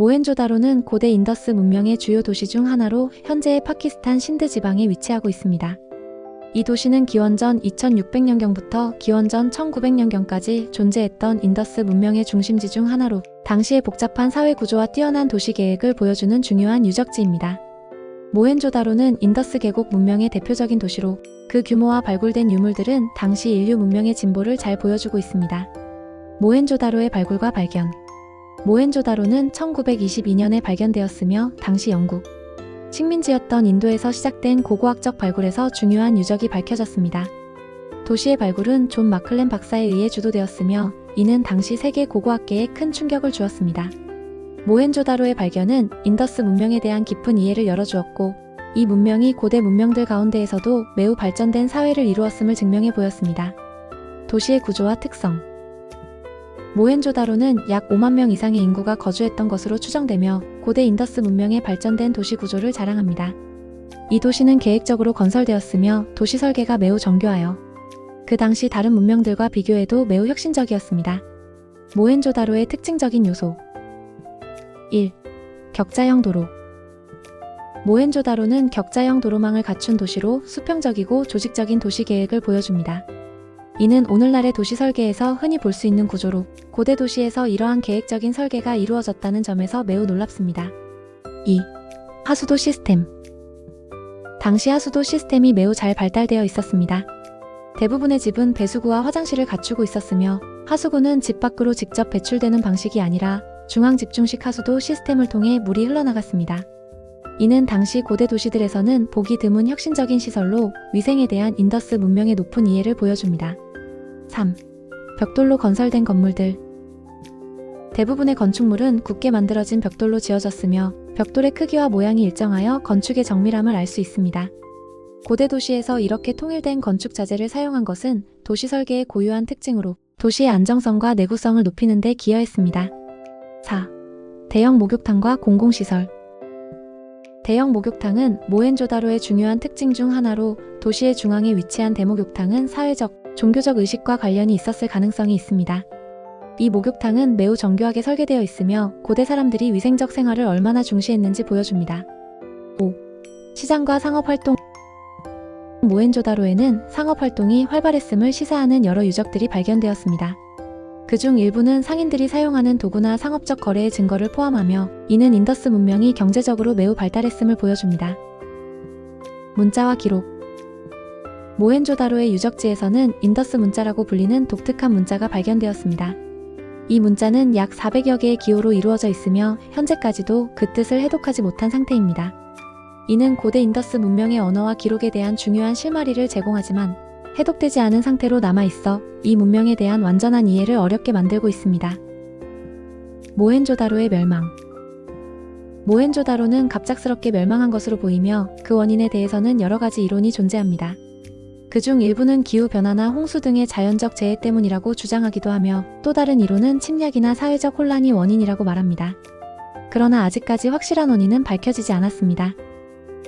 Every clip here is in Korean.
모헨조다로는 고대 인더스 문명의 주요 도시 중 하나로 현재의 파키스탄 신드 지방에 위치하고 있습니다. 이 도시는 기원전 2600년경부터 기원전 1900년경까지 존재했던 인더스 문명의 중심지 중 하나로 당시의 복잡한 사회 구조와 뛰어난 도시 계획을 보여주는 중요한 유적지입니다. 모헨조다로는 인더스 계곡 문명의 대표적인 도시로 그 규모와 발굴된 유물들은 당시 인류 문명의 진보를 잘 보여주고 있습니다. 모헨조다로의 발굴과 발견 모헨조다로는 1922년에 발견되었으며 당시 영국 식민지였던 인도에서 시작된 고고학적 발굴에서 중요한 유적이 밝혀졌습니다. 도시의 발굴은 존 마클렌 박사에 의해 주도되었으며 이는 당시 세계 고고학계에 큰 충격을 주었습니다. 모헨조다로의 발견은 인더스 문명에 대한 깊은 이해를 열어주었고 이 문명이 고대 문명들 가운데에서도 매우 발전된 사회를 이루었음을 증명해 보였습니다. 도시의 구조와 특성 모헨조다로는 약 5만 명 이상의 인구가 거주했던 것으로 추정되며 고대 인더스 문명의 발전된 도시 구조를 자랑합니다. 이 도시는 계획적으로 건설되었으며 도시 설계가 매우 정교하여 그 당시 다른 문명들과 비교해도 매우 혁신적이었습니다. 모헨조다로의 특징적인 요소 1. 격자형 도로 모헨조다로는 격자형 도로망을 갖춘 도시로 수평적이고 조직적인 도시 계획을 보여줍니다. 이는 오늘날의 도시 설계에서 흔히 볼 수 있는 구조로 고대 도시에서 이러한 계획적인 설계가 이루어졌다는 점에서 매우 놀랍습니다. 2. 하수도 시스템 당시 하수도 시스템이 매우 잘 발달되어 있었습니다. 대부분의 집은 배수구와 화장실을 갖추고 있었으며 하수구는 집 밖으로 직접 배출되는 방식이 아니라 중앙 집중식 하수도 시스템을 통해 물이 흘러나갔습니다. 이는 당시 고대 도시들에서는 보기 드문 혁신적인 시설로 위생에 대한 인더스 문명의 높은 이해를 보여줍니다. 3. 벽돌로 건설된 건물들 대부분의 건축물은 굳게 만들어진 벽돌로 지어졌으며 벽돌의 크기와 모양이 일정하여 건축의 정밀함을 알 수 있습니다. 고대 도시에서 이렇게 통일된 건축 자재를 사용한 것은 도시 설계의 고유한 특징으로 도시의 안정성과 내구성을 높이는 데 기여했습니다. 4. 대형 목욕탕과 공공시설 대형 목욕탕은 모헨조다로의 중요한 특징 중 하나로 도시의 중앙에 위치한 대목욕탕은 사회적, 종교적 의식과 관련이 있었을 가능성이 있습니다. 이 목욕탕은 매우 정교하게 설계되어 있으며 고대 사람들이 위생적 생활을 얼마나 중시했는지 보여줍니다. 5. 시장과 상업활동 모헨조다로에는 상업활동이 활발했음을 시사하는 여러 유적들이 발견되었습니다. 그중 일부는 상인들이 사용하는 도구나 상업적 거래의 증거를 포함하며 이는 인더스 문명이 경제적으로 매우 발달했음을 보여줍니다. 문자와 기록 모헨조다로의 유적지에서는 인더스 문자라고 불리는 독특한 문자가 발견되었습니다. 이 문자는 약 400여 개의 기호로 이루어져 있으며 현재까지도 그 뜻을 해독하지 못한 상태입니다. 이는 고대 인더스 문명의 언어와 기록에 대한 중요한 실마리를 제공하지만 해독되지 않은 상태로 남아 있어 이 문명에 대한 완전한 이해를 어렵게 만들고 있습니다. 모헨조다로의 멸망 모헨조다로는 갑작스럽게 멸망한 것으로 보이며 그 원인에 대해서는 여러 가지 이론이 존재합니다. 그중 일부는 기후변화나 홍수 등의 자연적 재해 때문이라고 주장하기도 하며 또 다른 이론은 침략이나 사회적 혼란이 원인이라고 말합니다. 그러나 아직까지 확실한 원인은 밝혀지지 않았습니다.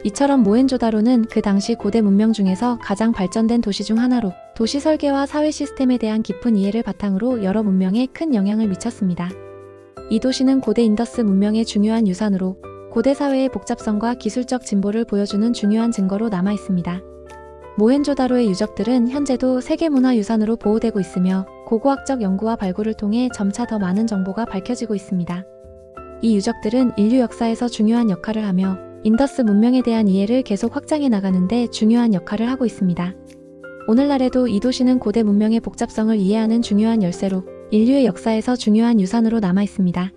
이처럼 모헨조다로는 그 당시 고대 문명 중에서 가장 발전된 도시 중 하나로 도시 설계와 사회 시스템에 대한 깊은 이해를 바탕으로 여러 문명에 큰 영향을 미쳤습니다. 이 도시는 고대 인더스 문명의 중요한 유산으로 고대 사회의 복잡성과 기술적 진보를 보여주는 중요한 증거로 남아 있습니다. 모헨조다로의 유적들은 현재도 세계문화유산으로 보호되고 있으며 고고학적 연구와 발굴을 통해 점차 더 많은 정보가 밝혀지고 있습니다. 이 유적들은 인류 역사에서 중요한 역할을 하며 인더스 문명에 대한 이해를 계속 확장해 나가는데 중요한 역할을 하고 있습니다. 오늘날에도 이 도시는 고대 문명의 복잡성을 이해하는 중요한 열쇠로 인류의 역사에서 중요한 유산으로 남아 있습니다.